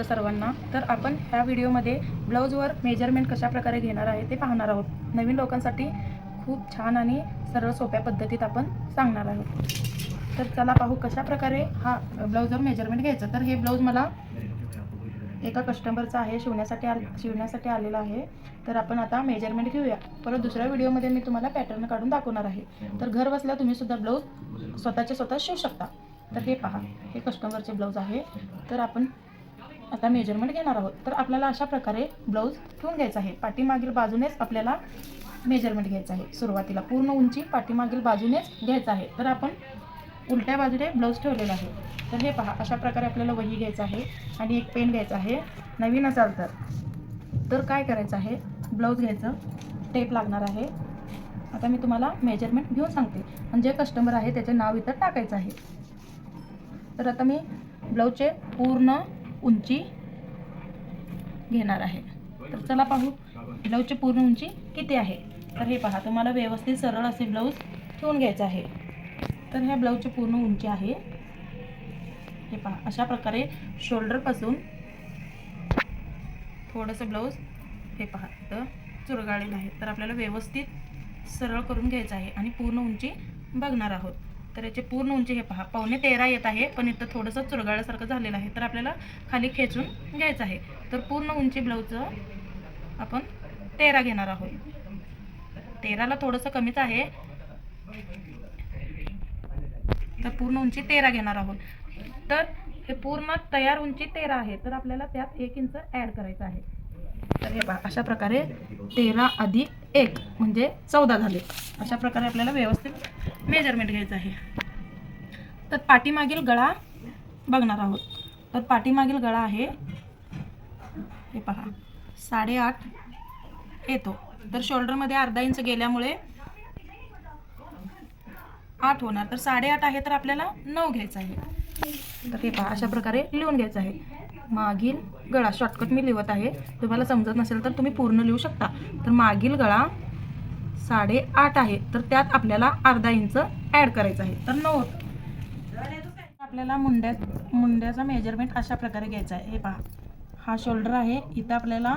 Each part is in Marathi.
महाराष्ट्र सर्वांना. तर आपण ह्या व्हिडिओमध्ये ब्लाऊजवर मेजरमेंट कशा प्रकारे घेणार आहे ते पाहणार आहोत. नवीन लोकांसाठी खूप छान आणि सरळ सोप्या पद्धतीत आपण सांगणार आहोत. तर चला पाहू कशाप्रकारे हा ब्लाऊजवर मेजरमेंट घ्यायचं. तर हे ब्लाऊज मला एका कस्टमरचा आहे शिवण्यासाठी आल शिवण्यासाठी आलेला आहे. तर आपण आता मेजरमेंट घेऊया. परत दुसऱ्या व्हिडिओमध्ये मी तुम्हाला पॅटर्न काढून दाखवणार आहे. तर घर बसल्या तुम्ही सुद्धा ब्लाऊज स्वतःचे स्वतः शिवू शकता. तर हे पहा हे कस्टमरचे ब्लाऊज आहे. तर आपण आता मेजरमेंट घेणार आहोत. तर आपल्याला अशा प्रकारे ब्लाऊज ठेवून घ्यायचा आहे. पाठीमागील बाजूनेच आपल्याला मेजरमेंट घ्यायचं आहे. सुरुवातीला पूर्ण उंची पाठीमागील बाजूनेच घ्यायचं आहे. तर आपण उलट्या बाजूने ब्लाऊज ठेवलेला आहे. तर हे पहा अशा प्रकारे आपल्याला वही घ्यायचं आहे आणि एक पेन घ्यायचा आहे. नवीन असाल तर. तर काय करायचं आहे? ब्लाऊज घ्यायचं. टेप लागणार आहे. आता मी तुम्हाला मेजरमेंट घेऊन सांगते. आणि जे कस्टमर आहे त्याचे नाव इथं टाकायचं आहे. तर आता मी ब्लाऊजचे पूर्ण उंची घेणार आहे. तर चला पाहू ब्लाऊजची पूर्ण उंची किती आहे? तर हे पहा तुम्हाला व्यवस्थित सरळ असे ब्लाऊज ठेवून घ्यायचं आहे. तर ह्या ब्लाऊजची पूर्ण उंची आहे. हे पहा अशा प्रकारे शोल्डरपासून थोडंसं ब्लाऊज हे पहा तर चुरगाळलेलं आहे. तर आपल्याला व्यवस्थित सरळ करून घ्यायचं आहे आणि पूर्ण उंची बघणार आहोत. तर याची पूर्ण उंची हे पहा. पावणे तेरा येत आहे पण इथं थोडंसं चुरगाळ्यासारखं झालेलं आहे. तर आपल्याला खाली खेचून घ्यायचं आहे. तर पूर्ण उंची ब्लाऊजचं आपण तेरा घेणार आहोत. तेराला थोडंसं कमीच आहे. तर पूर्ण उंची तेरा घेणार आहोत. तर हे पूर्ण तयार उंची तेरा आहे. तर आपल्याला त्यात एक इंच ॲड करायचं आहे. तर हे पहा अशा प्रकारे तेरा अधिक एक म्हणजे चौदा झाले. अशा प्रकारे आपल्याला व्यवस्थित मेजरमेंट घ्यायचं आहे. तर पाठीमागील गळा बघणार आहोत. तर पाठीमागील गळा आहे हे पहा साडेआठ येतो. तर शोल्डरमध्ये अर्धा इंच गेल्यामुळे आठ होणार. तर साडेआठ आहे तर आपल्याला नऊ घ्यायचं आहे. तर हे पहा अशा प्रकारे लिहून घ्यायचं आहे. मागील गळा शॉर्टकट मी लिहत आहे. तुम्हाला समजत नसेल तर तुम्ही पूर्ण लिहू शकता. तर मागील गळा साडेआठ आहे. तर त्यात आपल्याला अर्धा इंच ॲड करायचं आहे. तर नऊ. आपल्याला मुंड्या मुंड्याचा मेजरमेंट अशा प्रकारे घ्यायचा आहे. हे पहा. हा शोल्डर आहे. इथं आपल्याला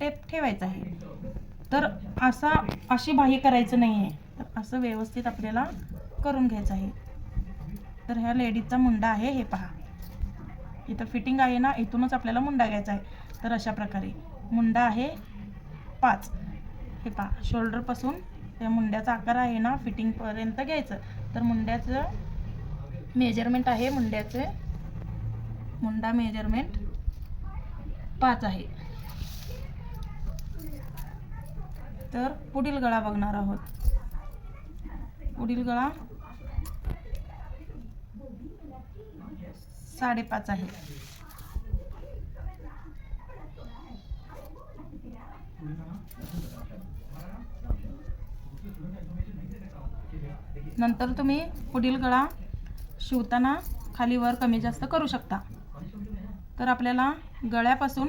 टेप ठेवायचा आहे. तर असा अशी बाही करायचं नाही आहे. तर असं व्यवस्थित आपल्याला करून घ्यायचं आहे. तर ह्या लेडीजचा मुंडा आहे. हे पहा. इथं फिटिंग आहे ना इथूनच आपल्याला मुंडा घ्यायचा आहे. तर अशा प्रकारे. मुंडा आहे पाच. हे पहा शोल्डरपासून त्या मुंड्याचा आकार आहे ना फिटिंगपर्यंत घ्यायचं. तर मुंड्याचं मेजरमेंट आहे मुंड्याचे मुंडा मेजरमेंट पाच आहे. तर पुढील गळा बघणार आहोत. पुढील गळा साडेपाच आहे. नंतर तुम्ही पुढील गळा शिवताना खाली वर कमी जास्त करू शकता. तर आपल्याला गळ्यापासून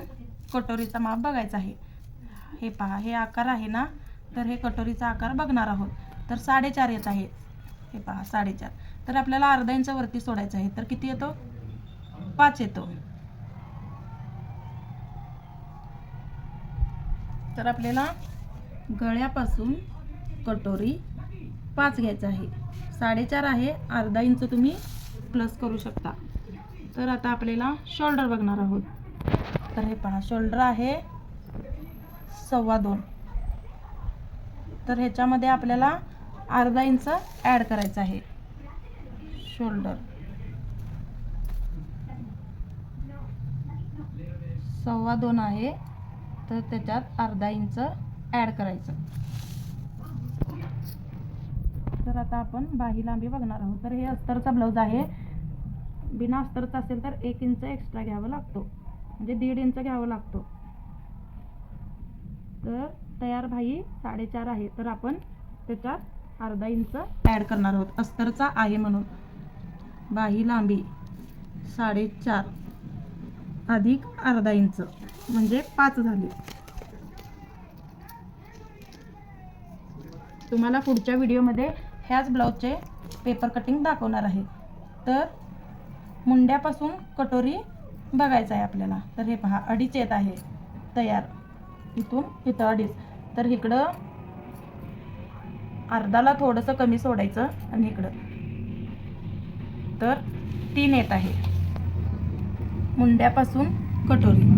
कटोरीचा माप बघायचा आहे. हे पहा हे आकार आहे ना? तर हे कटोरीचा आकार बघणार आहोत. तर साडेचार येत आहे. हे पहा साडेचार. तर आपल्याला अर्धा इंच वरती सोडायचं आहे. तर किती येतो? पाच येतो. तर आपल्याला गळ्यापासून कटोरी पाच घ्यायचं आहे. साडेचार आहे अर्धा इंच तुम्ही प्लस करू शकता. तर आता आपल्याला शोल्डर बघणार आहोत. तर हे पहा शोल्डर आहे सव्वा दोन. तर ह्याच्यामध्ये आपल्याला अर्धा इंच ॲड करायचं आहे. शोल्डर सव्वा दोन आहे तर त्याच्यात अर्धा इंच ॲड करायचं. तर आता आपण बाही लांबी बघणार आहोत. तर हे अस्तरचा ब्लाऊज आहे. बिना अस्तरचा असेल तर एक इंच एक्स्ट्रा घ्यावा लागतो. म्हणजे दीड इंच घ्यावा लागतो. तर तयार भाई साडेचार आहे. तर आपण त्याच्यात अर्धा इंच ॲड करणार आहोत. अस्तरचा आहे म्हणून. बाही लांबी साडेचार अधिक अर्धा इंच म्हणजे पाच झाली. तुम्हाला पुढच्या व्हिडिओमध्ये ह्याच ब्लाऊजचे पेपर कटिंग दाखवणार आहे. तर मुंड्यापासून कटोरी बघायचं आहे आपल्याला. तर हे पहा अडीच येत आहे. तयार. इथून इथं अडीच. तर इकडं अर्धाला थोडंसं कमी सोडायचं आणि इकडं. तर तीन येत आहे. मुंड्यापासून कटोरी.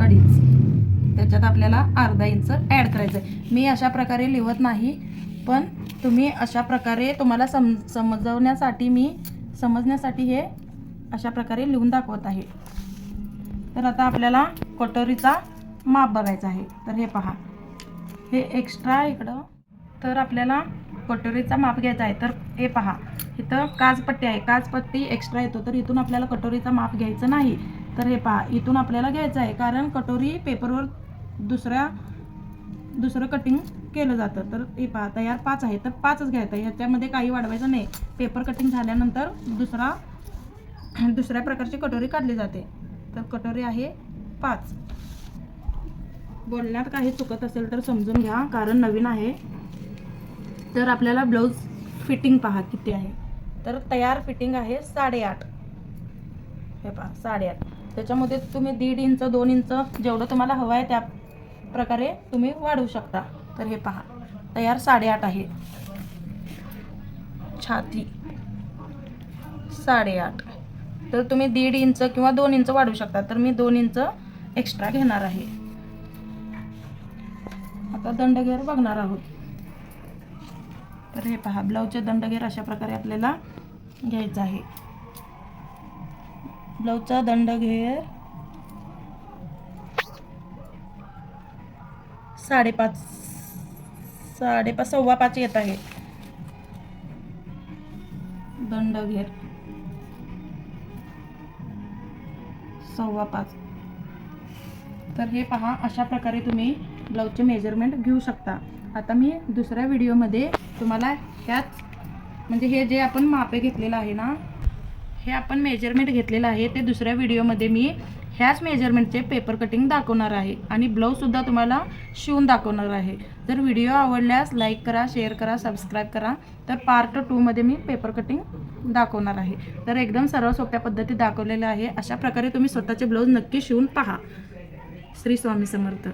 अडीच. त्याच्यात आपल्याला अर्धा इंच ॲड करायचं आहे मी अशा प्रकारे लिहत नाही पण तुम्ही अशा प्रकारे तुम्हाला सम समजवण्यासाठी मी समजण्यासाठी हे अशा प्रकारे लिहून दाखवत आहे. तर आता आपल्याला कटोरीचा माप बघायचा आहे. तर हे पहा. हे एक्स्ट्रा इकडं. तर आपल्याला कटोरीचा माप घ्यायचा आहे. तर हे पहा. इथं काजपट्टी आहे. काजपट्टी एक्स्ट्रा येतो. तर इथून आपल्याला कटोरीचा माप घ्यायचं नाही. तर हे पहा. इथून आपल्याला घ्यायचं आहे. कारण कटोरी पेपरवर दुसऱ्या दुसरं कटिंग केलं जातं. तर हे पहा तयार पाच आहे तर पाचच घ्यायचं ह्याच्यामध्ये काही वाढवायचं नाही. पेपर कटिंग झाल्यानंतर दुसरा दुसऱ्या प्रकारची कटोरी काढली जाते. तर कटोरी आहे पाच. बोलण्यात काही चुकत असेल तर समजून घ्या कारण नवीन आहे. तर आपल्याला ब्लाऊज फिटिंग पहा किती आहे. तर तयार फिटिंग आहे साडेआठ. हे पहा साडेआठ. त्याच्यामध्ये तुम्ही दीड इंच दोन इंच जेवढं तुम्हाला हवं आहे त्या प्रकारे तुम्ही वाढवू शकता. तर हे पहा. तयार साडेआठ आहे. छाती. साडेआठ. तर तुम्ही दीड इंच किंवा दोन इंच वाढवू शकता. तर मी दोन इंच एक्स्ट्रा घेणार आहे. आता दंडघेर बघणार आहोत. तर हे पहा. ब्लाऊजचे दंडघेर अशा प्रकारे आपल्याला घ्यायचा आहे. ब्लाऊजचा दंडघेर साडेपाच साडेपाच सव्वा पाच येत आहे. दंडघेर सव्वा पाच. तर हे पहा अशा प्रकारे तुम्ही ब्लाऊजचे मेजरमेंट घेऊ शकता. आता मी दुसऱ्या व्हिडिओमध्ये तुम्हाला ह्याच म्हणजे हे जे आपण मापे घेतलेलं आहे ना हे आपण मेजरमेंट घेतलेलं आहे ते दुसऱ्या व्हिडिओमध्ये मी ह्याच मेजरमेंटचे पेपर कटिंग दाखवणार आहे. आणि ब्लाऊजसुद्धा तुम्हाला शिवून दाखवणार आहे. जर व्हिडिओ आवडल्यास लाईक करा शेअर करा सबस्क्राईब करा. तर पार्ट टूमध्ये मी पेपर कटिंग दाखवणार आहे. तर एकदम सर्व सोप्या पद्धती दाखवलेल्या आहे. अशा प्रकारे तुम्ही स्वतःचे ब्लाऊज नक्की शिवून पहा. श्री स्वामी समर्थ.